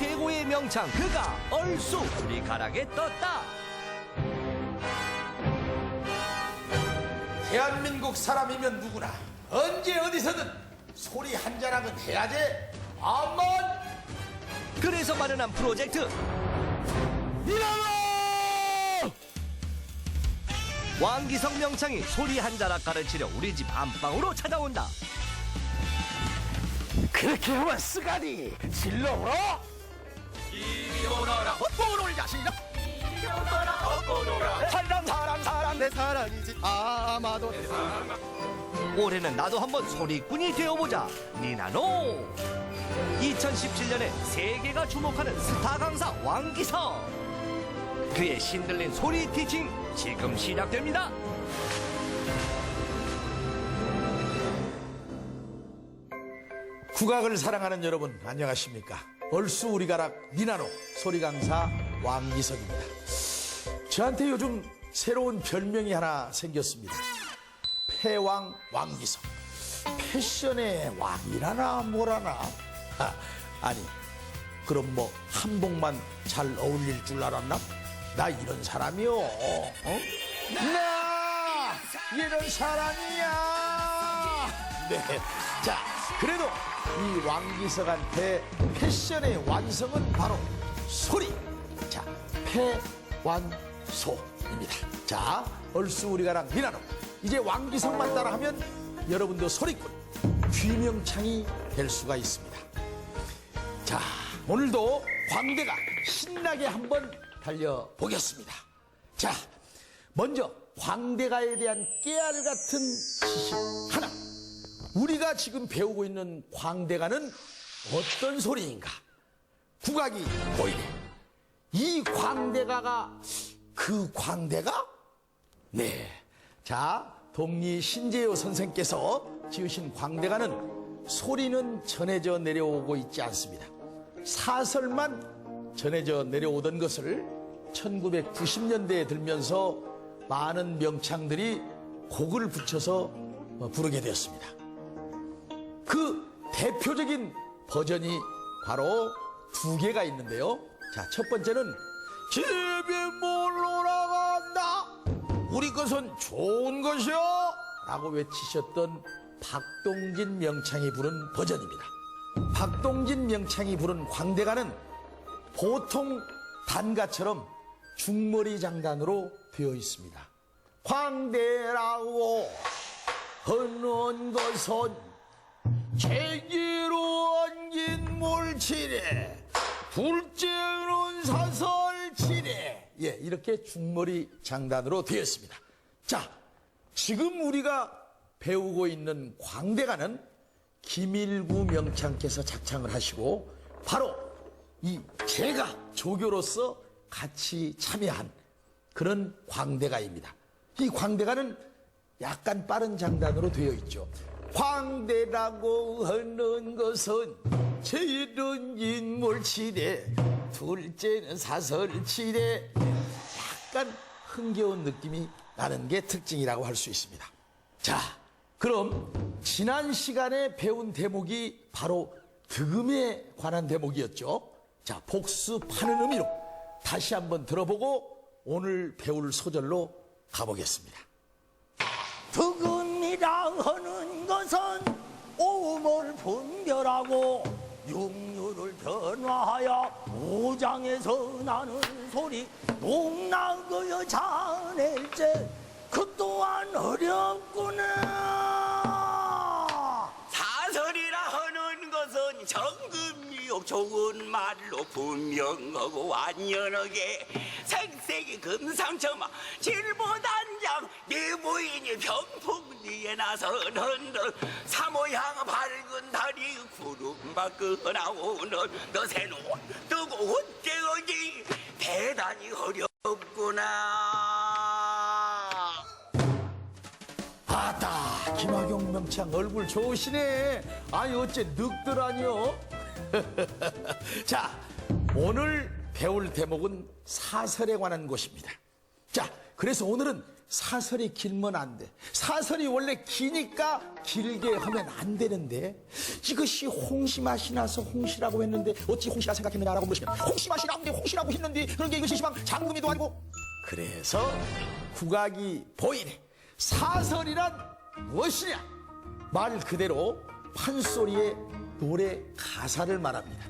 최고의 명창 그가 얼쑤 우리 가락에 떴다. 대한민국 사람이면 누구나 언제 어디서든 소리 한 자락은 해야지. 아만 그래서 마련한 프로젝트. 미라노! 왕기성 명창이 소리 한 자락 가르치려 우리 집 안방으로 찾아온다. 그렇게 하면 쓰가니 질러 오라. 사람 사람 사람. 내 사랑이지. 아마도. 내 사랑 올해는 나도 한번 소리꾼이 되어보자. 니나노. 2017년에 세계가 주목하는 스타 강사 왕기성. 그의 신들린 소리 티칭 지금 시작됩니다. 국악을 사랑하는 여러분 안녕하십니까? 얼쑤 우리 가락 니나노 소리 강사 왕기석입니다. 저한테 요즘 새로운 별명이 하나 생겼습니다. 패왕 왕기석. 패션의 왕이라나 뭐라나. 아, 아니 그럼 뭐 한복만 잘 어울릴 줄 알았나? 나 이런 사람이요. 어? 나 이런 사람이야. 네. 자, 그래도 이 왕기석한테 패션의 완성은 바로 소리. 자, 패완소입니다. 자, 얼쑤 우리가랑 미나노. 이제 왕기석만 따라하면 여러분도 소리꾼, 귀명창이 될 수가 있습니다. 자, 오늘도 광대가 신나게 한번 달려보겠습니다. 자, 먼저 광대가에 대한 깨알 같은 지식 하나. 우리가 지금 배우고 있는 광대가는 어떤 소리인가? 국악이 보이네. 이 광대가가 그 광대가? 네. 자, 동리 신재호 선생께서 지으신 광대가는 소리는 전해져 내려오고 있지 않습니다. 사설만 전해져 내려오던 것을 1990년대에 들면서 많은 명창들이 곡을 붙여서 부르게 되었습니다. 그 대표적인 버전이 바로 두 개가 있는데요. 자, 첫 번째는 집에 몰러 나간다. 우리 것은 좋은 것이요. 라고 외치셨던 박동진 명창이 부른 버전입니다. 박동진 명창이 부른 광대가는 보통 단가처럼 중머리 장단으로 되어 있습니다. 광대라고 하는 것은 제기로 얹은 물치래 둘째는 사설치래 예 이렇게 중머리 장단으로 되어 있습니다. 자 지금 우리가 배우고 있는 광대가는 김일구 명창께서 작창을 하시고 바로 이 제가 조교로서 같이 참여한 그런 광대가입니다. 이 광대가는 약간 빠른 장단으로 되어 있죠. 광대라고 하는 것은 제일은 인물치래, 둘째는 사설치래. 약간 흥겨운 느낌이 나는 게 특징이라고 할 수 있습니다. 자, 그럼 지난 시간에 배운 대목이 바로 득음에 관한 대목이었죠. 자, 복습하는 의미로 다시 한번 들어보고 오늘 배울 소절로 가보겠습니다. 득음이라 하는 것은 오물 분별하고 육류를 변화하여 오장에서 나는 소리 목나그여 자낼 때그 또한 어렵구나. 사설이라 하는 것은 정금미옥 좋은 말로 분명하고 완연하게 색색이 금상첨화 질보단장 내 부인이 병풍 리에 나서는 듯 사모향 밝은 달이 구름 밖으 나오는 너 새노 뜨거운 깨어지. 대단히 어렵구나. 아따 김학용 명창 얼굴 좋으시네. 아니 어째 늑더라니요? 자 오늘 배울 대목은 사설에 관한 것입니다. 자 그래서 오늘은 사설이 길면 안 돼. 사설이 원래 기니까 길게 하면 안 되는데 이것이 홍시 맛이 나서 홍시라고 했는데 어찌 홍시라 생각했느냐라고 물으시면 홍시 맛이 나는데 홍시라고 했는데 그런 게 이것이 시방 장금이도 아니고 그래서 국악이 보이네. 사설이란 무엇이냐? 말 그대로 판소리의 노래 가사를 말합니다.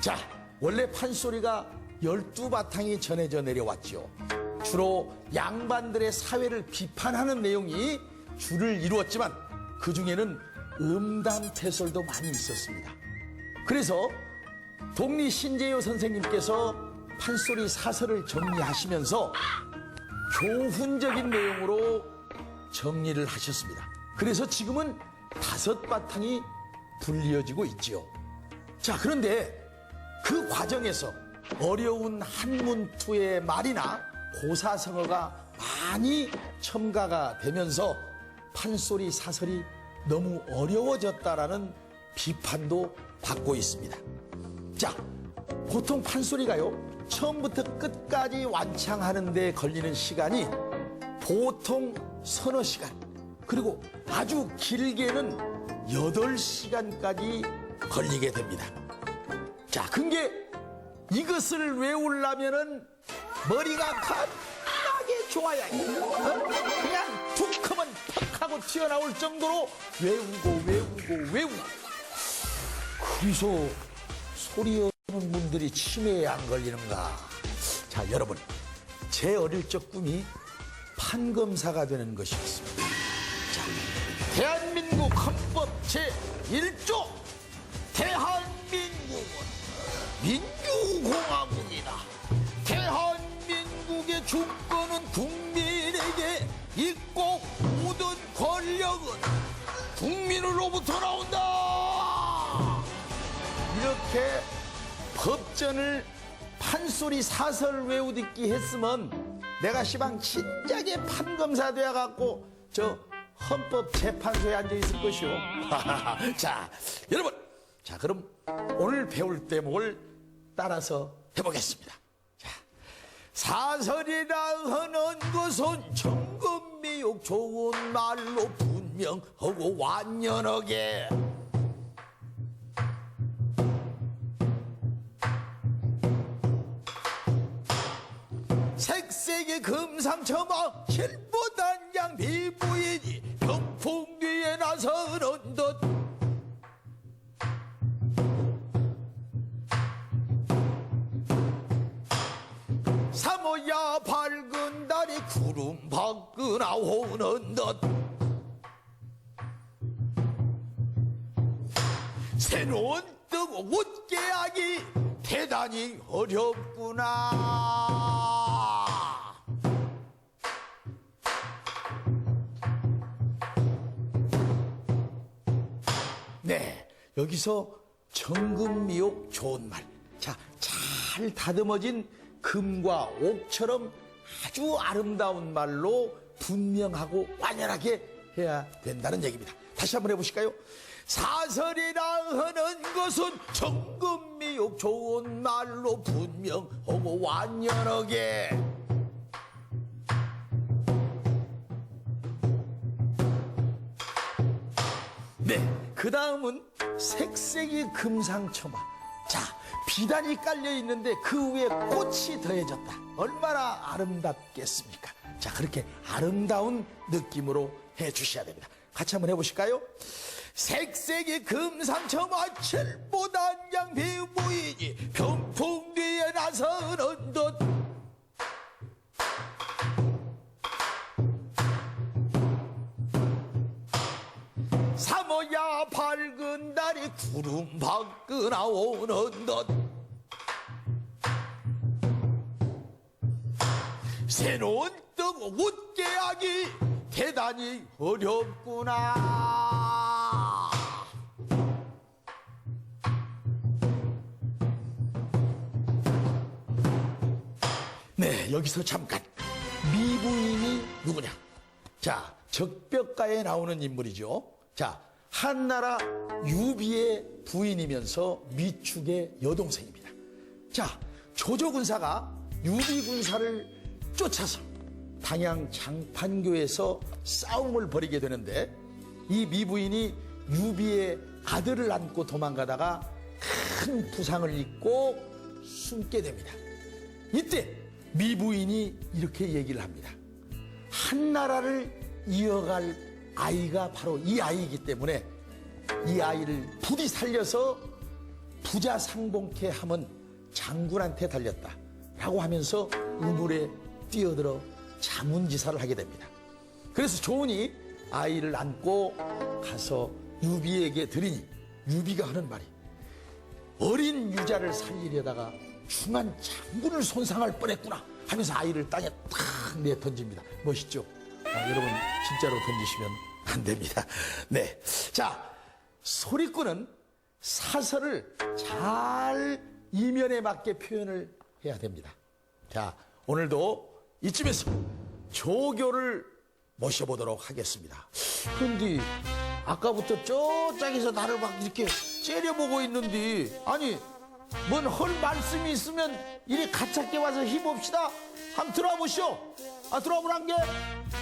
자, 원래 판소리가 열두 바탕이 전해져 내려왔죠. 주로 양반들의 사회를 비판하는 내용이 주를 이루었지만 그 중에는 음담 패설도 많이 있었습니다. 그래서 독리 신재요 선생님께서 판소리 사설을 정리하시면서 교훈적인 내용으로 정리를 하셨습니다. 그래서 지금은 다섯 바탕이 불리어지고 있지요. 자, 그런데 그 과정에서 어려운 한문투의 말이나 고사성어가 많이 첨가가 되면서 판소리 사설이 너무 어려워졌다라는 비판도 받고 있습니다. 자, 보통 판소리가요, 처음부터 끝까지 완창하는데 걸리는 시간이 보통 서너 시간, 그리고 아주 길게는 여덟 시간까지 걸리게 됩니다. 자, 근게 이것을 외우려면은 머리가 겁나게 좋아야 해. 어? 그냥 툭 하면 턱 하고 튀어나올 정도로 외우고 외우고 외우고. 그래서 소리 없는 분들이 치매에 안 걸리는가? 자, 여러분. 제 어릴 적 꿈이 판검사가 되는 것이었습니다. 자, 대한민국 헌법 제1조 대한민국은. 대한민국의 주권은 국민에게 있고 모든 권력은 국민으로부터 나온다. 이렇게 법전을 판소리 사설 외우듣기 했으면 내가 시방 진작에 판검사 되어갖고 저 헌법 재판소에 앉아 있을 것이오. 자, 여러분. 자, 그럼 오늘 배울 대목을 따라서 해보겠습니다. 자, 사설이라 하는 것은 정금미욕 좋은 말로 분명하고 완연하게. 색색의 금상첨화 실보단 양 비부이니 병풍 뒤에 나서는 듯 사모야 밝은 달이 구름 밖으 나오는 듯 새로운 뜨고 웃게 하기 대단히 어렵구나. 네, 여기서 정금미옥 좋은 말. 자, 잘 다듬어진 금과 옥처럼 아주 아름다운 말로 분명하고 완연하게 해야 된다는 얘기입니다. 다시 한번 해보실까요? 사설이라 하는 것은 정금미옥 좋은 말로 분명하고 완연하게 네, 그 다음은 색색이 금상첨화. 자, 비단이 깔려 있는데 그 위에 꽃이 더해졌다. 얼마나 아름답겠습니까? 자, 그렇게 아름다운 느낌으로 해 주셔야 됩니다. 같이 한번 해보실까요? 색색이 금상첨화 칠보단 양비 보이니 병풍 뒤에 나서는 듯 밝은 달이 구름 밖으 나오는 듯 새로운 뜨고 웃게 하기 대단히 어렵구나. 네 여기서 잠깐. 미부인이 누구냐? 자, 적벽가에 나오는 인물이죠. 자, 한나라 유비의 부인이면서 미축의 여동생입니다. 자, 조조 군사가 유비 군사를 쫓아서 당양 장판교에서 싸움을 벌이게 되는데 이 미부인이 유비의 아들을 안고 도망가다가 큰 부상을 입고 숨게 됩니다. 이때 미부인이 이렇게 얘기를 합니다. 한 나라를 이어갈 아이가 바로 이 아이이기 때문에 이 아이를 부디 살려서 부자 상봉케 함은 장군한테 달렸다. 라고 하면서 우물에 뛰어들어 자문지사를 하게 됩니다. 그래서 조은이 아이를 안고 가서 유비에게 드리니 유비가 하는 말이 어린 유자를 살리려다가 중한 장군을 손상할 뻔했구나 하면서 아이를 땅에 탁 내 던집니다. 멋있죠? 아, 여러분 진짜로 던지시면 안 됩니다. 네, 자 소리꾼은 사설을 잘 이면에 맞게 표현을 해야 됩니다. 자 오늘도 이쯤에서 조교를 모셔보도록 하겠습니다. 그런데 아까부터 저짝에서 나를 막 이렇게 째려보고 있는데 아니 뭔 헐 말씀이 있으면 이리 가깝게 와서 힘봅시다. 한번 들어와 보시오. 아 들어와 보란 게?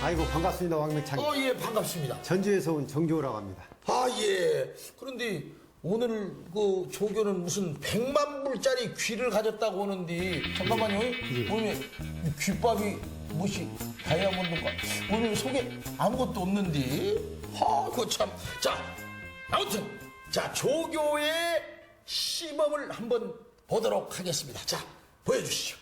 아이고 반갑습니다 왕명창 어 예 반갑습니다. 전주에서 온 정조라고 합니다 아 예. 그런데 오늘 그 조교는 무슨 백만 불짜리 귀를 가졌다고 하는데 잠깐만요. 오늘 귀밥이 무엇이 다이아몬드인가? 오늘 속에 아무것도 없는데. 아, 그 참. 자, 아무튼 자 조교의 시범을 한번 보도록 하겠습니다. 자, 보여주시죠.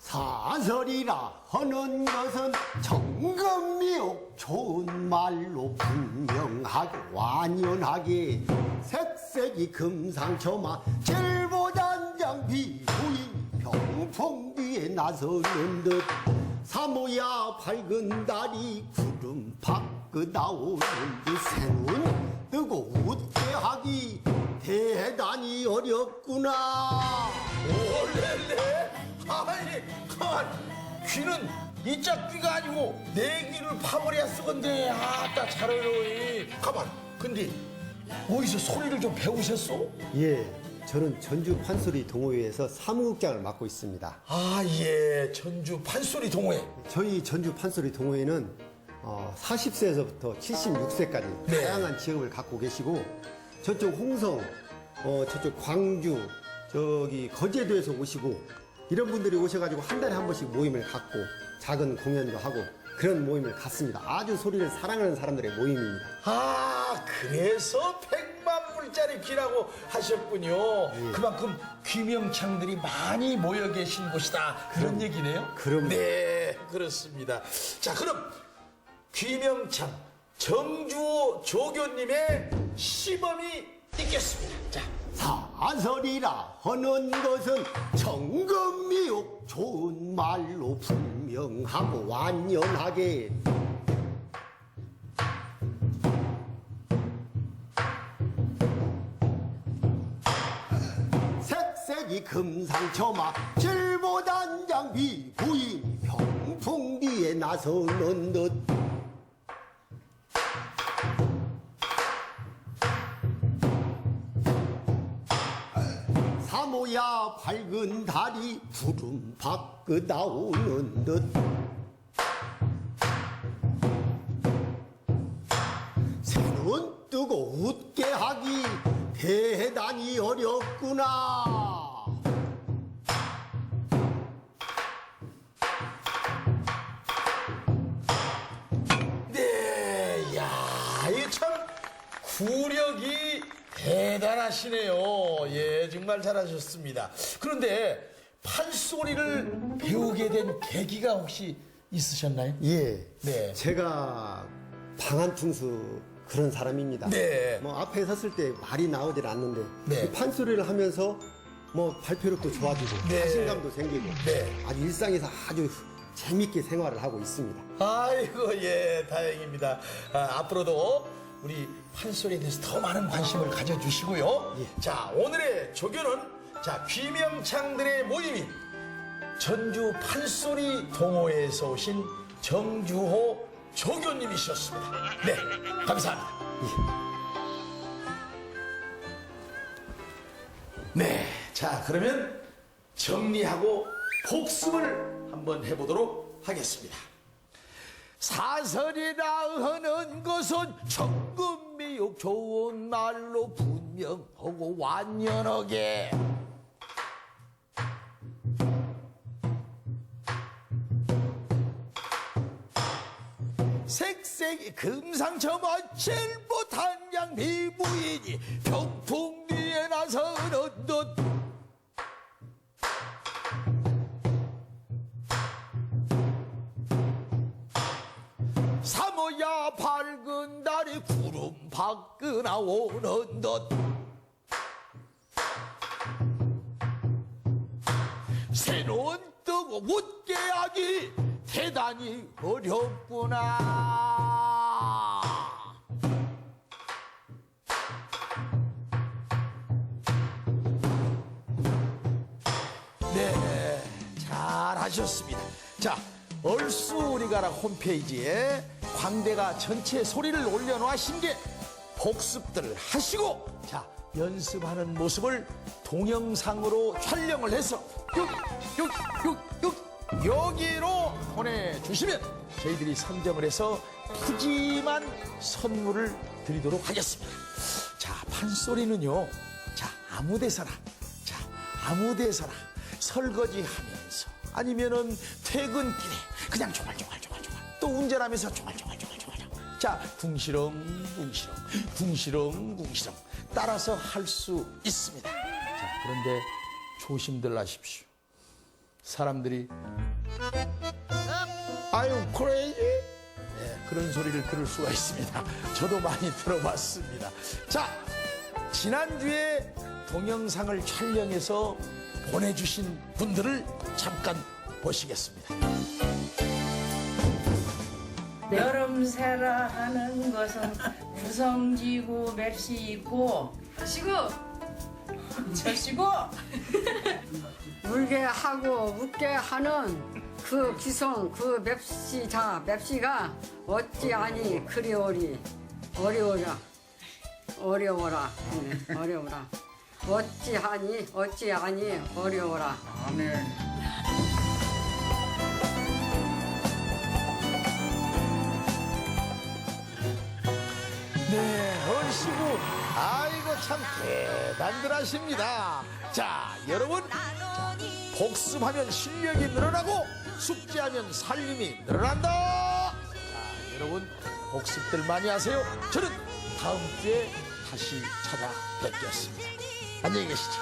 사설이라 하는 것은 정금미옥 좋은 말로 분명하게 완연하게 색색이 금상첨화 질보단장 비부인 병풍 뒤에 나서는 듯 사모야 밝은 달이 구름 밖그 나오는 듯 새눈 뜨고 웃게 하기 대단히 어렵구나 올렐레? 아니, 가만. 귀는 이 짝 귀가 아니고 내 귀를 파버려야 쓰건데 아따 잘 어울려. 가만. 근데 어디서 소리를 좀 배우셨어? 예 저는 전주 판소리 동호회에서 사무국장을 맡고 있습니다 아, 예. 전주 판소리 동호회. 저희 전주 판소리 동호회는 어, 40세에서부터 76세까지 네. 다양한 직업을 갖고 계시고 저쪽 홍성 어, 저쪽 광주 저기 거제도에서 오시고 이런 분들이 오셔가지고 한 달에 한 번씩 모임을 갖고 작은 공연도 하고 그런 모임을 갖습니다 아주 소리를 사랑하는 사람들의 모임입니다 아, 그래서 백만 불짜리 귀라고 하셨군요. 그만큼 귀명창들이 많이 모여 계신 곳이다. 그런 얘기네요. 그럼요. 네, 그렇습니다. 자, 그럼 귀명창 정주호 조교님의 시범이 있겠습니다. 자, 사 설이라 하는 것은 정금미옥 좋은 말로 분명하고 완연하게. 색색이 금상첨화 질보단장 비부인 병풍 뒤에 나서는 듯 사모야 밝은 달이 구름 밖그 나오는 듯. 새는 뜨고 웃게 하기 대단히 어렵구나. 네, 야, 이참 구력이 대단하시네요. 예, 정말 잘하셨습니다. 그런데 판소리를 배우게 된 계기가 혹시 있으셨나요? 예 네. 제가 방한퉁수 그런 사람입니다 네. 뭐 앞에 섰을 때 말이 나오질 않는데 네. 이 판소리를 하면서 뭐 발표력도 좋아지고 네. 자신감도 생기고 네. 아주 일상에서 아주 재밌게 생활을 하고 있습니다. 아이고, 예, 다행입니다. 아, 앞으로도 우리 판소리에 대해서 더 많은 관심을 가져주시고요. 자, 오늘의 조교는 자, 귀명창들의 모임인 전주 판소리 동호회에서 오신 정주호 조교님이셨습니다. 네, 감사합니다. 네, 자, 그러면 정리하고 복습을 한번 해보도록 하겠습니다. 사설이라 하는 것은 천금미욕 좋은 말로 분명하고 완연하게. 색색이 금상첨화 제일 못한 양 미부인이 병풍 위에 나서는 듯 달이 구름 밖으 나오는 듯 새로운 뜨고 웃게 하기 대단히 어렵구나 네, 잘하셨습니다. 자, 얼쑤 우리가라 홈페이지에 광대가 전체 소리를 올려놓으신 게 복습들을 하시고 자 연습하는 모습을 동영상으로 촬영을 해서 여기로 보내주시면 저희들이 선정을 해서 푸짐한 선물을 드리도록 하겠습니다. 자 판소리는요. 자 아무 데서나 자 아무 데서나 설거지 하면서 아니면은 퇴근길에 그냥 조말조말조말조말 또 운전하면서 조말조말조말조말 자 궁시렁 궁시렁 궁시렁 궁시렁. 따라서 할 수 있습니다. 자 그런데 조심들 하십시오. 사람들이 아유 크레이지 네, 그런 소리를 들을 수가 있습니다. 저도 많이 들어봤습니다. 자 지난주에 동영상을 촬영해서 보내주신 분들을 잠깐 보시겠습니다. 여름새라 하는 것은 구성지고 맵시 있고. 시고. 절시고. 울게 하고 웃게 하는 그 기성 그 맵시 자 맵시가 어찌하니 그리오리. 어려워라. 어려워라. 네, 어려워라. 어찌 하니 어찌하니 어려워라. 아멘 아이고, 참 대단들 하십니다. 자, 여러분. 자, 복습하면 실력이 늘어나고, 숙지하면 살림이 늘어난다. 자, 여러분, 복습들 많이 하세요. 저는 다음 주에 다시 찾아뵙겠습니다. 안녕히 계시죠.